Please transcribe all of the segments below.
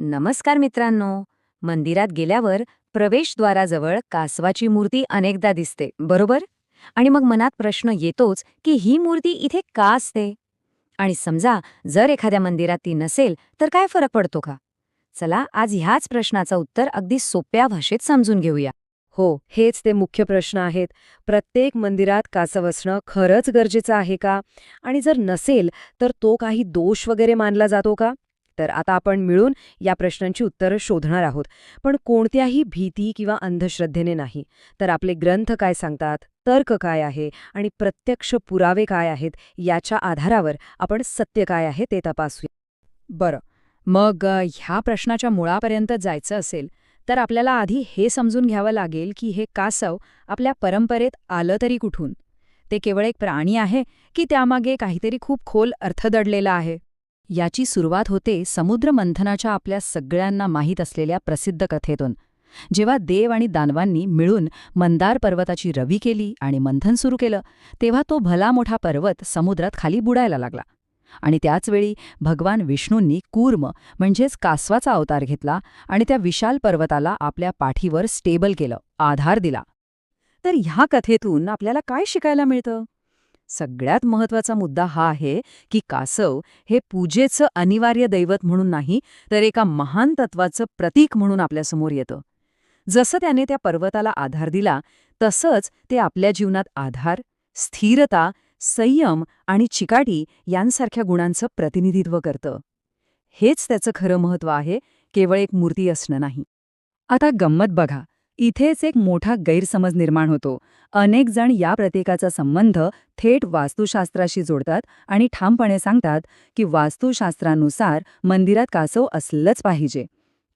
नमस्कार मित्रांनो. मंदिरात गेल्यावर प्रवेशद्वाराजवळ कासवाची मूर्ती अनेकदा दिसते बरोबर? आणि मग मनात प्रश्न येतोच की ही मूर्ती इथे का असते? आणि समजा जर एखाद्या मंदिरात ती नसेल तर काय फरक पडतो का? चला आज ह्याच प्रश्नाचं उत्तर अगदी सोप्या भाषेत समजून घेऊया. हो हेच ते मुख्य प्रश्न आहेत. प्रत्येक मंदिरात कासव असणं खरंच गरजेचं आहे का? आणि जर नसेल तर तो काही दोष वगैरे मानला जातो का? तर आता आपण मिळून या प्रश्नांची उत्तरं शोधणार आहोत. पण कोणत्याही भीती किंवा अंधश्रद्धेने नाही. तर आपले ग्रंथ काय सांगतात? तर्क काय आहे? आणि प्रत्यक्ष पुरावे काय आहेत? याच्या आधारावर आपण सत्य काय आहे ते तपासूया. बरं. मग ह्या प्रश्नाच्या मुळापर्यंत जायचं असेल तर आपल्याला आधी हे समजून घ्यावं लागेल की हे कासव आपल्या परंपरेत आलं तरी कुठून? ते केवळ एक प्राणी आहे की त्यामागे काहीतरी खूप खोल अर्थ दडलेला आहे? याची सुरुवात होते समुद्र मंथनाच्या आपल्या सगळ्यांना माहीत असलेल्या प्रसिद्ध कथेतून. जेव्हा देव आणि दानवांनी मिळून मंदार पर्वताची रवी केली आणि मंथन सुरू केलं तेव्हा तो भला मोठा पर्वत समुद्रात खाली बुडायला लागला. आणि त्याचवेळी भगवान विष्णूंनी कूर्म म्हणजेच कासवाचा अवतार घेतला आणि त्या विशाल पर्वताला आपल्या पाठीवर स्टेबल केलं आधार दिला. तर ह्या कथेतून आपल्याला काय शिकायला मिळतं? सगळ्यात महत्त्वाचा मुद्दा हा आहे की कासव हे पूजेचं अनिवार्य दैवत म्हणून नाही तर एका महान तत्वाचं प्रतीक म्हणून आपल्यासमोर येतं. जसं त्याने त्या पर्वताला आधार दिला तसंच ते आपल्या जीवनात आधार स्थिरता संयम आणि चिकाटी यांसारख्या गुणांचं प्रतिनिधित्व करतं. हेच त्याचं खरं महत्त्व आहे केवळ एक मूर्ती असणं नाही. आता गंमत बघा. इथेच एक मोठा गैरसमज निर्माण होतो. अनेक जण या प्रतीकाचा संबंध थेट वास्तुशास्त्राशी जोडतात आणि ठामपणे सांगतात की वास्तुशास्त्रानुसार मंदिरात कासव असलंच पाहिजे.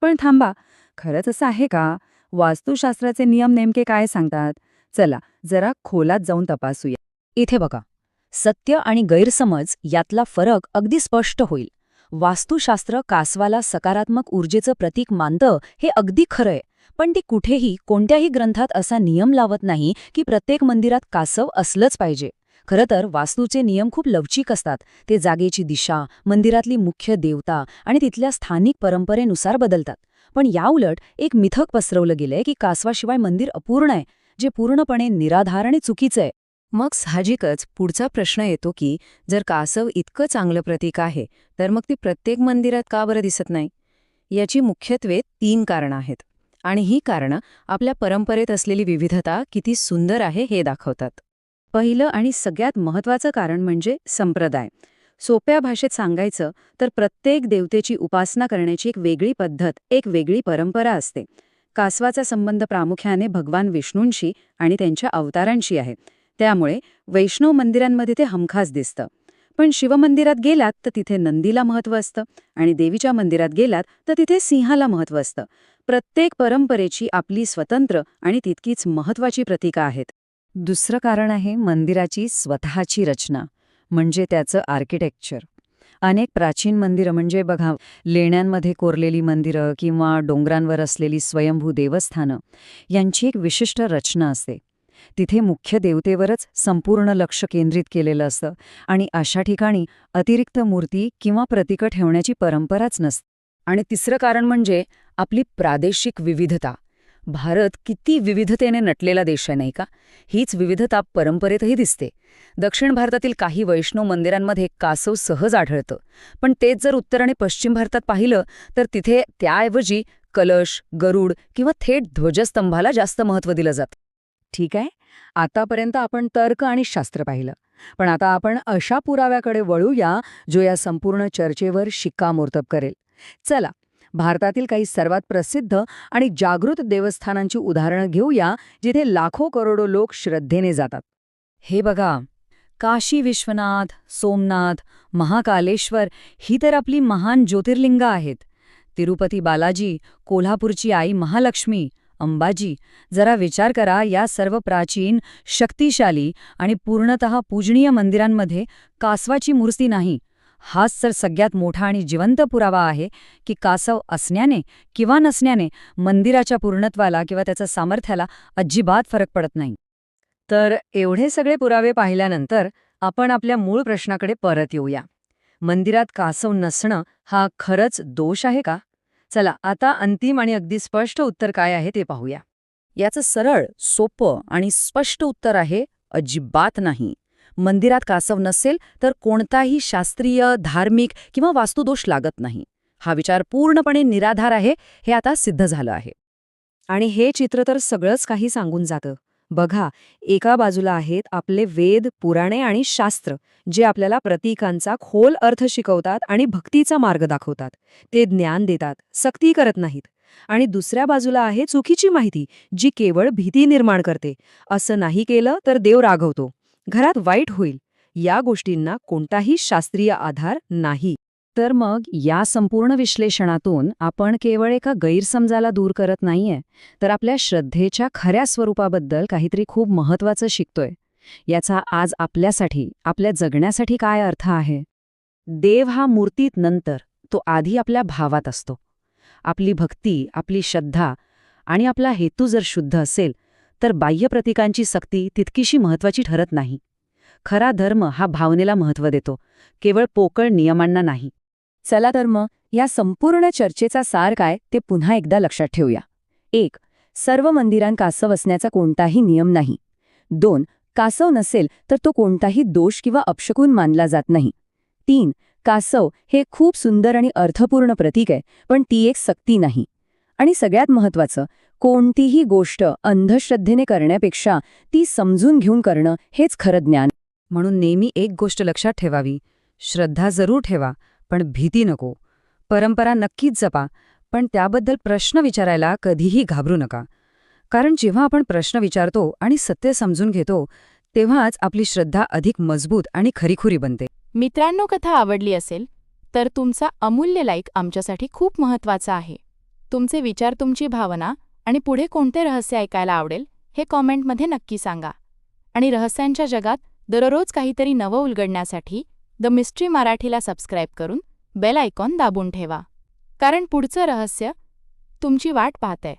पण थांबा खरंच असं आहे का? वास्तुशास्त्राचे नियम नेमके काय सांगतात? चला जरा खोलात जाऊन तपासूया. इथे बघा सत्य आणि गैरसमज यातला फरक अगदी स्पष्ट होईल. वास्तुशास्त्र कासवाला सकारात्मक ऊर्जेचं प्रतीक मानतं हे अगदी खरंय. पण ती कुठेही कोणत्याही ग्रंथात असा नियम लावत नाही की प्रत्येक मंदिरात कासव असलंच पाहिजे. खरं तर वास्तूचे नियम खूप लवचिक असतात. ते जागेची दिशा मंदिरातली मुख्य देवता आणि तिथल्या स्थानिक परंपरेनुसार बदलतात. पण याउलट एक मिथक पसरवलं गेलंय की कासवाशिवाय मंदिर अपूर्ण आहे जे पूर्णपणे निराधार आणि चुकीचं आहे. मग साहजिकच पुढचा प्रश्न येतो की जर कासव इतकं चांगलं प्रतीक आहे तर मग ती प्रत्येक मंदिरात का बरं दिसत नाही? याची मुख्यत्वे तीन कारणं आहेत. आणि ही कारणं आपल्या परंपरेत असलेली विविधता किती सुंदर आहे हे दाखवतात. पहिलं आणि सगळ्यात महत्त्वाचं कारण म्हणजे संप्रदाय. सोप्या भाषेत सांगायचं तर प्रत्येक देवतेची उपासना करण्याची एक वेगळी पद्धत एक वेगळी परंपरा असते. कासवाचा संबंध प्रामुख्याने भगवान विष्णूंशी आणि त्यांच्या अवतारांशी आहे. त्यामुळे वैष्णव मंदिरांमध्ये ते हमखास दिसतं. पण शिवमंदिरात गेलात तर तिथे नंदीला महत्त्व असतं आणि देवीच्या मंदिरात गेलात तर तिथे सिंहाला महत्त्व असतं. प्रत्येक परंपरेची आपली स्वतंत्र आणि तितकीच महत्त्वाची प्रतीका आहेत. दुसरं कारण आहे मंदिराची स्वतःची रचना म्हणजे त्याचं आर्किटेक्चर. अनेक प्राचीन मंदिरं म्हणजे बघा लेण्यांमध्ये कोरलेली मंदिरं किंवा डोंगरांवर असलेली स्वयंभू देवस्थानं यांची एक विशिष्ट रचना असते. तिथे मुख्य देवतेवरच संपूर्ण लक्ष केंद्रित केलेलं असतं आणि अशा ठिकाणी अतिरिक्त मूर्ती किंवा प्रतीकं ठेवण्याची परंपराच नसते. आणि तिसरं कारण म्हणजे आपली प्रादेशिक विविधता. भारत किती विविधतेने नटलेला देश आहे नाही का? हीच विविधता परंपरेतही दिसते. दक्षिण भारतातील काही वैष्णव मंदिरांमध्ये कासव सहज आढळतं. पण तेच जर उत्तर आणि पश्चिम भारतात पाहिलं तर तिथे त्याऐवजी कलश गरुड किंवा थेट ध्वजस्तंभाला जास्त महत्त्व दिलं जातं. ठीक आहे. आतापर्यंत आपण तर्क आणि शास्त्र पाहिलं. पण आता आपण अशा पुराव्याकडे वळूया जो या संपूर्ण चर्चेवर शिक्कामोर्तब करेल. चला भारतातील काही सर्वात प्रसिद्ध आणि जागृत देवस्थानांची उदाहरणं घेऊया जिथे लाखो करोडो लोक श्रद्धेने जातात. हे बघा काशी विश्वनाथ सोमनाथ महाकालेश्वर ही तर आपली महान ज्योतिर्लिंग आहेत. तिरुपती बालाजी कोल्हापूरची आई महालक्ष्मी अंबाजी जरा विचार करा या सर्व प्राचीन शक्तिशाली आणि पूर्णतः पूजनीय मंदिरांमध्ये कासवाची मूर्ती नाही. हाच तर सगळ्यात मोठा आणि जिवंत पुरावा आहे की कासव असण्याने किंवा नसण्याने मंदिराच्या पूर्णत्वाला किंवा त्याच्या सामर्थ्याला अजिबात फरक पडत नाही. तर एवढे सगळे पुरावे पाहिल्यानंतर आपण आपल्या मूळ प्रश्नाकडे परत येऊया. मंदिरात कासव नसणं हा खरंच दोष आहे का? चला आता अंतिम आणि अगदी स्पष्ट उत्तर काय आहे ते पाहूया. याचं सरळ सोपं आणि स्पष्ट उत्तर आहे अजिबात नाही. मंदिरात कासव नसेल तर कोणताही शास्त्रीय धार्मिक किंवा वास्तुदोष लागत नाही. हा विचार पूर्णपणे निराधार आहे हे आता सिद्ध झालं आहे. आणि हे चित्र तर सगळंच काही सांगून जातं. बघा एका बाजूला आहेत आपले वेद पुराणे आणि शास्त्र जे आपल्याला प्रतीकांचा खोल अर्थ शिकवतात आणि भक्तीचा मार्ग दाखवतात. ते ज्ञान देतात सक्ती करत नाहीत. आणि दुसऱ्या बाजूला आहे चुकीची माहिती जी केवळ भीती निर्माण करते. असं नाही केलं तर देव रागवतो. घरात वाईट होईल या गोष्टींना कोणताही शास्त्रीय आधार नाही. तर मग या संपूर्ण विश्लेषणातून आपण केवळ एका गैरसमजाला दूर करत नाहीये तर आपल्या श्रद्धेच्या खऱ्या स्वरूपाबद्दल काहीतरी खूप महत्वाचं शिकतोय. याचा आज आपल्यासाठी आपल्या जगण्यासाठी काय अर्थ आहे? देव हा मूर्तीत नंतर तो आधी आपल्या भावात असतो. आपली भक्ती आपली श्रद्धा आणि आपला हेतू जर शुद्ध असेल तर बाह्य प्रतिकांची सक्ती तितकीशी महत्वाची ठरत नाही. खरा धर्म हा भावनेला महत्त्व देतो केवळ पोकळ नियमांना नाही. चला तर मग या संपूर्ण चर्चेचा सार काय ते पुन्हा एकदा लक्षात ठेवूया. एक सर्व मंदिरां कासव असण्याचा कोणताही नियम नाही. दोन कासव नसेल तर तो कोणताही दोष किंवा अपशकून मानला जात नाही. तीन कासव हे खूप सुंदर आणि अर्थपूर्ण प्रतीक आहे पण ती एक सक्ती नाही. आणि सगळ्यात महत्वाचं कोणतीही गोष्ट अंधश्रद्धेने करण्यापेक्षा ती समजून घेऊन करणं हेच खरं ज्ञान. म्हणून नेहमी एक गोष्ट लक्षात ठेवावी. श्रद्धा जरूर ठेवा पण भीती नको. परंपरा नक्कीच जपा पण त्याबद्दल प्रश्न विचारायला कधीही घाबरू नका. कारण जेव्हा आपण प्रश्न विचारतो आणि सत्य समजून घेतो तेव्हाच आपली श्रद्धा अधिक मजबूत आणि खरीखुरी बनते. मित्रांनो कथा आवडली असेल तर तुमचा अमूल्य लाईक आमच्यासाठी खूप महत्त्वाचा आहे. तुमचे विचार तुमची भावना आणि पुढे कोणते रहस्य ऐकायला आवडेल हे कॉमेंटमध्ये नक्की सांगा. आणि रहस्यांच्या जगात दररोज काहीतरी नवं उलगडण्यासाठी द मिस्ट्री मराठीला सबस्क्राईब करून बेल आयकॉन दाबून ठेवा. कारण पुढचं रहस्य तुमची वाट पाहतंय.